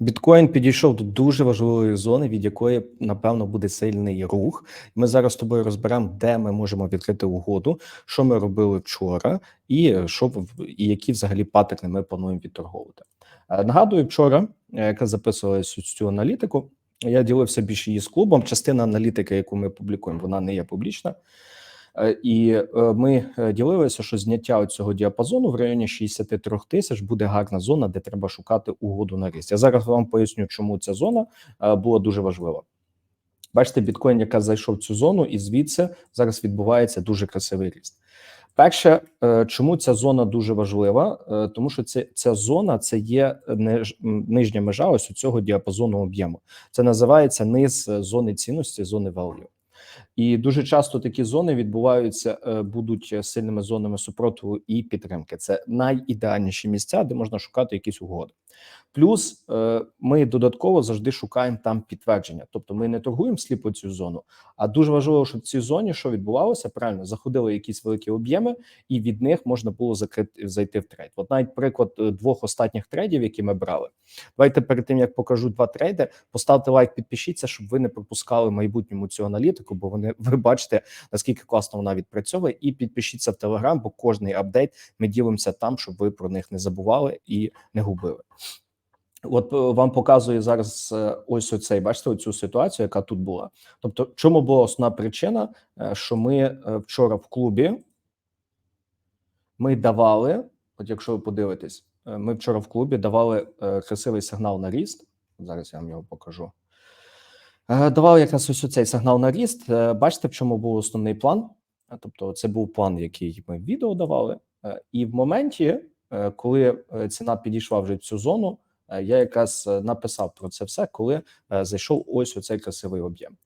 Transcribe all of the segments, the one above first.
Біткоін підійшов до дуже важливої зони, від якої напевно буде сильний рух. Ми зараз з тобою розберемо, де ми можемо відкрити угоду, що ми робили вчора, і що і які взагалі паттерни ми плануємо відторговувати. Е, Нагадую, вчора, е, яка записувалася цю аналітику, я ділився більше її з клубом. Частина аналітики, яку ми публікуємо, вона не є публічна. Е, І е, ми е, ділилися, що зняття цього діапазону в районі 63 тисяч буде гарна зона, де треба шукати угоду на ріст. Я зараз вам поясню, чому ця зона була дуже важлива. Бачите, біткоін, яка зайшов в цю зону, і звідси зараз відбувається дуже красивий ріст. Перше, чому ця зона дуже важлива? Тому що це ця зона це є ниж- нижня межа ось у цього діапазону об'єму. Це називається низ зони цінності, зони value. І дуже часто такі зони відбуваються, е, будуть сильними зонами супротиву і підтримки. Це найідеальніші місця, де можна шукати якісь угоди. Плюс е, ми додатково завжди шукаємо там підтвердження. Тобто ми не торгуємо сліпо цю зону, а дуже важливо, щоб в цій зоні що відбувалося, правильно заходили якісь великі об'єми, і від них можна було закрити зайти в трейд. От навіть приклад е, двох останніх трейдів, які ми брали. Давайте перед тим як покажу два трейди, поставте лайк, підпишіться, щоб ви не пропускали майбутньому цю аналітику, бо вони ви бачите наскільки класно вона відпрацьовує. І підпишіться в Телеграм, бо кожний апдейт ми ділимося там, щоб ви про них не забували і не губили. От е, вам показує зараз е, ось оцей, бачите, оцю ситуацію, яка тут була. Тобто, чому була основна причина, е, що ми вчора в клубі ми давали, от якщо ви подивитесь, ми вчора в клубі давали красивий сигнал на ріст. Зараз я вам його покажу. Е, Давали якраз ось цей сигнал на ріст. Е, Бачите, в чому був основний план? Е, Тобто, це був план, який ми в відео давали. І в моменті, коли ціна підійшла вже в цю зону, я якраз написав про це все, коли зайшов ось оцей красивий об'єм.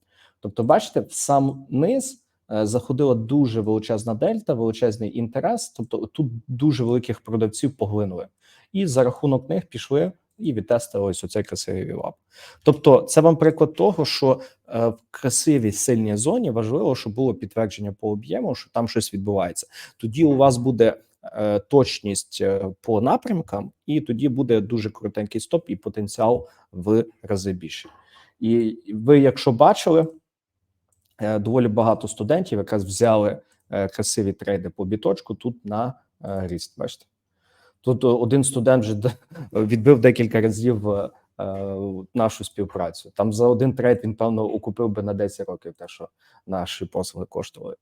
Тобто, бачите, в сам низ заходила дуже величезна дельта, величезний інтерес. Тобто, тут дуже великих продавців поглинули, і за рахунок них пішли і відтестили ось оцей красивий вілап. Тобто, це вам приклад того, що е, в красивій сильній зоні важливо, щоб було підтвердження по об'єму, що там щось відбувається. Тоді у вас буде е, точність е, по напрямкам, і тоді буде дуже коротенький стоп і потенціал в рази більше. І ви, якщо бачили, е, доволі багато студентів якраз взяли е, красиві трейди по біточку тут на е, ріст. Бачите, тут е, один студент вже відбив декілька разів е, е, нашу співпрацю. Там за один трейд він певно окупив би на 10 років те, що наші послуги коштували.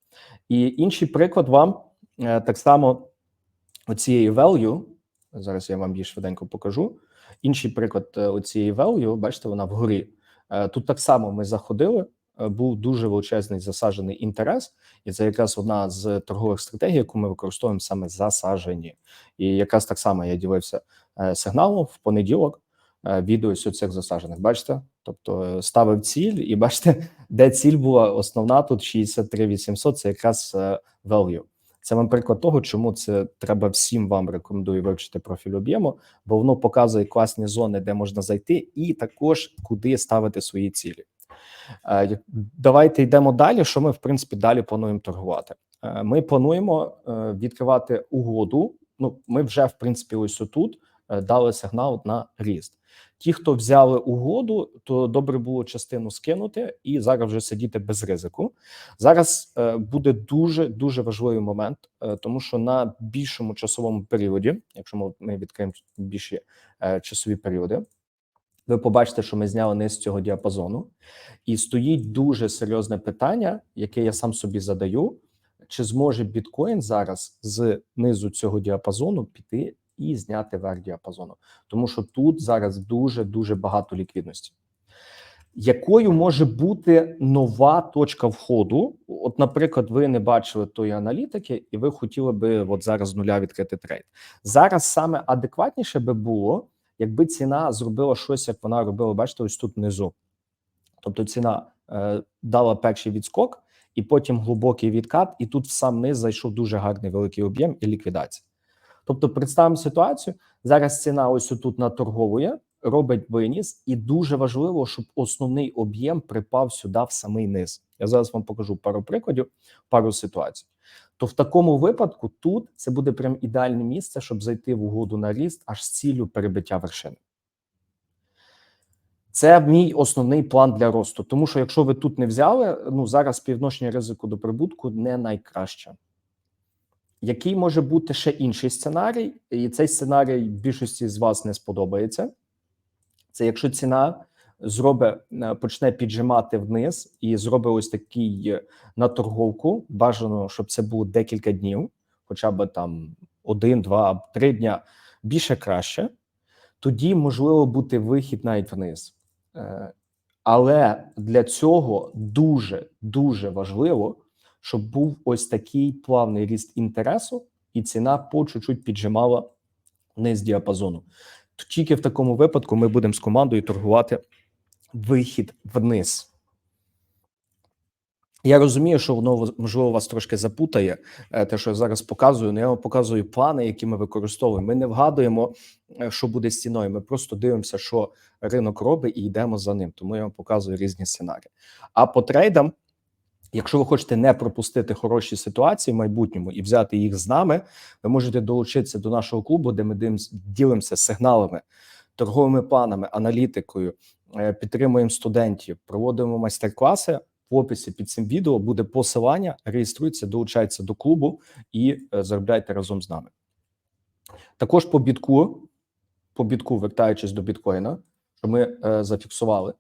І інший приклад вам так само оцієї value. Зараз я вам її швиденько покажу. Інший приклад оцієї value, бачите, вона вгорі. Тут так само ми заходили. Е, Був дуже величезний засаджений інтерес, і це якраз одна з торгових стратегій, яку ми використовуємо саме засаджені. І якраз так само я ділився е, сигналом в понеділок. е, Відео ось цих засаджених. Бачите? Тобто ставив ціль, і бачите, де ціль була основна тут 63 800, Це якраз value. Це вам приклад того, чому це треба всім вам рекомендую вивчити профіль об'єму, бо воно показує класні зони, де можна зайти, і також куди ставити свої цілі. Е, Давайте йдемо далі. Що ми в принципі далі плануємо торгувати? Е, Ми плануємо е, відкривати угоду. Ну, ми вже в принципі ось тут дали сигнал на ріст. Ті, хто взяли угоду, то добре було частину скинути і зараз вже сидіти без ризику. Зараз буде дуже дуже важливий момент, тому що на більшому часовому періоді, якщо ми, відкриємо більші часові періоди, ви побачите, що ми зняли низ цього діапазону, і стоїть дуже серйозне питання, яке я сам собі задаю: чи зможе біткоін зараз з низу цього діапазону піти і зняти верх діапазону, тому що тут зараз дуже дуже багато ліквідності. Якою може бути нова точка входу? От, наприклад, ви не бачили тої аналітики, і ви хотіли би от зараз з нуля відкрити трейд. Зараз саме адекватніше би було, якби ціна зробила щось, як вона робила, бачите, ось тут внизу. Тобто ціна е, дала перший відскок, і потім глибокий відкат, і тут в сам низ зайшов дуже гарний великий об'єм і ліквідація. Тобто, представимо ситуацію. Зараз ціна ось тут наторговує, робить виніс, і дуже важливо, щоб основний об'єм припав сюди в самий низ. Я зараз вам покажу пару прикладів, пару ситуацій. То в такому випадку тут це буде прям ідеальне місце, щоб зайти в угоду на ріст аж з ціллю перебиття вершини. Це мій основний план для росту. Тому що якщо ви тут не взяли, ну зараз співвідношення ризику до прибутку не найкраще. Який може бути ще інший сценарій, і цей сценарій більшості з вас не сподобається. Це якщо ціна зробить, е, почне піджимати вниз і зробить ось такий е, на торговку. Бажано, щоб це було декілька днів, хоча б там один, два, три дня. Більше краще. Тоді можливо бути вихід навіть вниз. Е, Але для цього дуже дуже важливо, щоб був ось такий плавний ріст інтересу, і ціна по чуть-чуть піджимала вниз діапазону. Тільки в такому випадку ми будемо з командою торгувати вихід вниз. Я розумію, що воно можливо вас трошки запутає, е, те, що я зараз показую. але я вам показую плани, які ми використовуємо. Ми не вгадуємо, е, що буде з ціною. Ми просто дивимося, що ринок робить, і йдемо за ним. Тому я вам показую різні сценарії. А по трейдам, якщо ви хочете не пропустити хороші ситуації в майбутньому і взяти їх з нами, ви можете долучитися до нашого клубу, де ми ділимося сигналами, торговими планами, аналітикою, підтримуємо студентів, проводимо майстер-класи. В описі під цим відео буде посилання. Реєструйтеся, долучайтеся до клубу і е, заробляйте разом з нами. Також по бітку, по бітку, вертаючись до біткоїна, що ми е, зафіксували.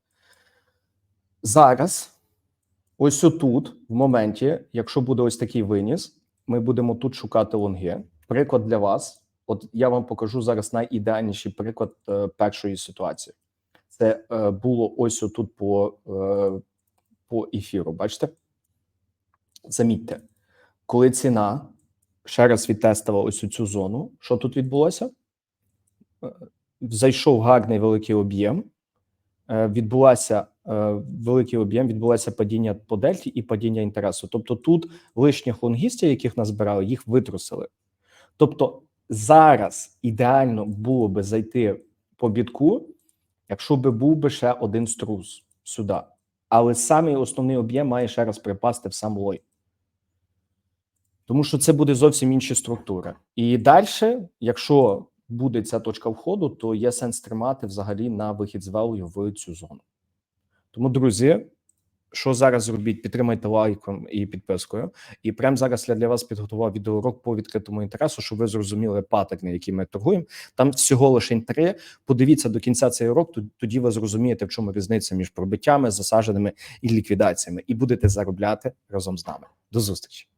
Зараз, ось тут, в моменті, якщо буде ось такий виніс, ми будемо тут шукати лонги. Приклад для вас. От я вам покажу зараз найідеальніший приклад е, першої ситуації. Це е, було ось тут по, е, по ефіру. Бачите? Замітьте, коли ціна ще раз відтестила ось цю зону, що тут відбулося? Е, Зайшов гарний великий об'єм, відбулася великий об'єм, відбулося падіння по дельті і падіння інтересу. Тобто тут лишніх лонгістів, яких назбирали, їх витрусили. Тобто зараз ідеально було би зайти по бітку, якщо би був би ще один струс сюди. Але самий основний об'єм має ще раз припасти в сам лой. Тому що це буде зовсім інші структури. І далі, якщо буде ця точка входу, то є сенс тримати взагалі на вихід з value в цю зону. Тому, друзі, що зараз зробіть? Підтримайте лайком і підпискою. І прямо зараз я для вас підготував відеоурок по відкритому інтересу, щоб ви зрозуміли паттерни, які ми торгуємо. Там всього лише три. Подивіться до кінця цей урок, тоді ви зрозумієте, в чому різниця між пробиттями, засадженими і ліквідаціями, і будете заробляти разом з нами. До зустрічі.